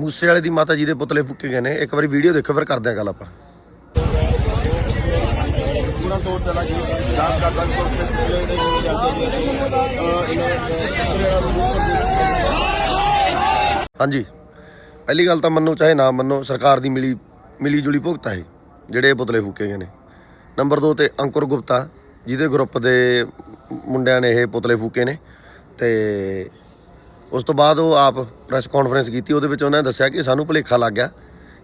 ਮੂਸੇ ਵਾਲੇ ਦੀ ਮਾਤਾ ਜੀ ਦੇ ਪੁਤਲੇ ਫੁੱਕੇ ਗਏ ਨੇ। ਇੱਕ ਵਾਰੀ ਵੀਡੀਓ ਦੇਖੋ ਫਿਰ ਕਰਦੇ ਆ ਗੱਲ ਆਪਾਂ। ਹਾਂਜੀ। ਪਹਿਲੀ ਗੱਲ ਤਾਂ ਮੰਨੋ ਚਾਹੇ ਨਾ ਮੰਨੋ ਸਰਕਾਰ ਦੀ ਮਿਲੀ ਮਿਲੀ ਜੁਲੀ ਭੁਗਤਾ ਹੈ ਜਿਹੜੇ ਪੁਤਲੇ ਫੁੱਕੇ ਗਏ ਨੇ। ਨੰਬਰ 2 ਤੇ ਅੰਕੁਰ ਗੁਪਤਾ ਜਿਹਦੇ ਗਰੁੱਪ ਦੇ ਮੁੰਡਿਆਂ ਨੇ ਇਹ ਪੁਤਲੇ ਫੂਕੇ ਨੇ। ਤੇ ਉਸ ਤੋਂ ਬਾਅਦ ਉਹ ਆਪ ਪ੍ਰੈਸ ਕਾਨਫਰੰਸ ਕੀਤੀ, ਉਹਦੇ ਵਿੱਚ ਉਹਨਾਂ ਨੇ ਦੱਸਿਆ ਕਿ ਸਾਨੂੰ ਭੁਲੇਖਾ ਲੱਗ ਗਿਆ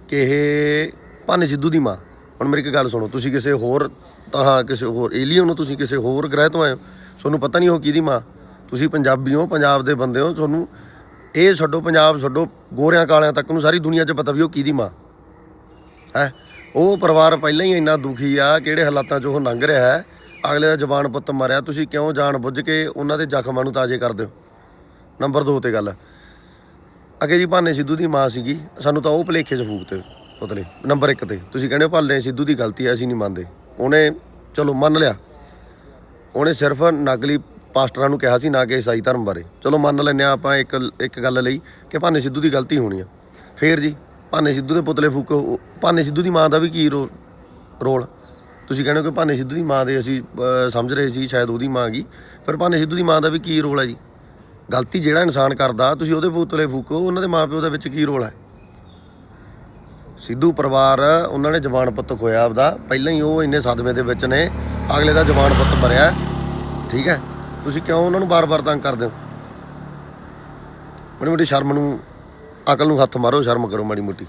ਕਿ ਇਹ ਭਾਨੇ ਸਿੱਧੂ ਦੀ ਮਾਂ। ਹੁਣ ਮੇਰੀ ਇੱਕ ਗੱਲ ਸੁਣੋ, ਤੁਸੀਂ ਕਿਸੇ ਹੋਰ ਤਾਂ ਕਿਸੇ ਹੋਰ ਏਲੀਅਨ ਨੂੰ ਤੁਸੀਂ ਕਿਸੇ ਹੋਰ ਗ੍ਰਹਿ ਤੋਂ ਆਏ ਹੋ, ਤੁਹਾਨੂੰ ਪਤਾ ਨਹੀਂ ਉਹ ਕਿਹਦੀ ਮਾਂ। ਤੁਸੀਂ ਪੰਜਾਬੀ ਹੋ, ਪੰਜਾਬ ਦੇ ਬੰਦੇ ਹੋ, ਤੁਹਾਨੂੰ ਇਹ ਛੱਡੋ ਪੰਜਾਬ, ਛੱਡੋ ਗੋਰਿਆਂ ਕਾਲਿਆਂ ਤੱਕ ਨੂੰ ਸਾਰੀ ਦੁਨੀਆ 'ਚ ਪਤਾ ਵੀ ਉਹ ਕਿਹਦੀ ਮਾਂ। ਹੈ? ਉਹ ਪਰਿਵਾਰ ਪਹਿਲਾਂ ਹੀ ਇੰਨਾ ਦੁਖੀ ਆ, ਕਿਹੜੇ ਹਾਲਾਤਾਂ 'ਚ ਉਹ ਲੰਘ ਰਿਹਾ ਹੈ, ਅਗਲੇ ਦਾ ਜਵਾਨ ਪੁੱਤ ਮਰਿਆ, ਤੁਸੀਂ ਕਿਉਂ ਜਾਣ ਬੁੱਝ ਕੇ ਉਹਨਾਂ ਦੇ ਜ਼ਖਮਾਂ ਨੂੰ ਤਾਜ਼ੇ ਕਰਦੇ ਹੋ ਨੰਬਰ 2 ਤੇ ਗੱਲ। ਅੱਗੇ ਜੀ ਭਾਨੇ ਸਿੱਧੂ ਦੀ ਮਾਂ ਸੀਗੀ, ਸਾਨੂੰ ਤਾਂ ਉਹ ਭਲੇਖੇ 'ਚ ਫੂਕਤੇ ਪੁਤਲੇ ਨੰਬਰ 1 ਤੇ। ਤੁਸੀਂ ਕਹਿੰਦੇ ਹੋ ਭਾਨੇ ਸਿੱਧੂ ਦੀ ਗਲਤੀ ਹੈ ਅਸੀਂ ਨਹੀਂ ਮੰਨਦੇ। ਉਹਨੇ, ਚਲੋ ਮੰਨ ਲਿਆ। ਉਹਨੇ ਸਿਰਫ ਨਕਲੀ ਪਾਸਟਰਾਂ ਨੂੰ ਕਿਹਾ ਸੀ ਨਾ ਕਿ ਈਸਾਈ ਧਰਮ ਬਾਰੇ। ਚਲੋ ਮੰਨ ਲੈਂਦੇ ਹਾਂ ਆਪਾਂ ਇੱਕ ਇੱਕ ਗੱਲ ਲਈ ਕਿ ਭਾਨੇ ਸਿੱਧੂ ਦੀ ਗਲਤੀ ਹੋਣੀ ਆ। ਫੇਰ ਜੀ, ਭਾਨੇ ਸਿੱਧੂ ਦੇ ਪੁਤਲੇ ਫੂਕੋ ਉਹ- ਭਾਨੇ ਸਿੱਧੂ ਦੀ ਮਾਂ ਦਾ ਵੀ ਕੀ ਰੋ- ਰੋਲ? ਤੁਸੀਂ ਕਹਿੰਦੇ ਹੋ ਕਿ ਭਾਨੇ ਸਿੱਧੂ ਦੀ ਮਾਂ ਦੇ ਅਸੀਂ ਸਮਝ ਰਹੇ ਸੀ, ਸ਼ਾਇਦ ਉਹਦੀ ਮਾਂ ਗਈ ਪਰ ਭਾਨੇ ਸਿੱਧੂ ਦੀ ਮਾਂ ਦਾ ਵੀ ਕੀ ਰੋਲ ਹੈ ਜੀ? ਗਲਤੀ ਜਿਹੜਾ ਇਨਸਾਨ ਕਰਦਾ, ਤੁਸੀਂ ਉਹਦੇ ਪੁਤਲੇ ਫੂਕੋ, ਉਹਨਾਂ ਦੇ ਮਾਪਿਓ ਦਾ ਵਿੱਚ ਕੀ ਰੋਲ ਹੈ? ਸਿੱਧੂ ਪਰਿਵਾਰ, ਉਹਨਾਂ ਨੇ ਜਵਾਨ ਪੁੱਤ ਖੋਇਆ ਆਪਦਾ। ਪਹਿਲਾਂ ਹੀ ਉਹ ਇੰਨੇ ਸਦਮੇ ਦੇ ਵਿੱਚ ਨੇ, ਅਗਲੇ ਦਾ ਜਵਾਨ ਪੁੱਤ ਮਰਿਆ। ਠੀਕ ਹੈ? ਤੁਸੀਂ ਕਿਉਂ ਉਹਨਾਂ ਨੂੰ ਬਾਰ-ਬਾਰ ਤੰਗ ਕਰਦੇ ਹੋ? ਮਾੜੀ ਮੋਟੀ ਸ਼ਰਮ ਨੂੰ, ਅਕਲ ਨੂੰ ਹੱਥ ਮਾਰੋ, ਸ਼ਰਮ ਕਰੋ ਮਾੜੀ ਮੋਟੀ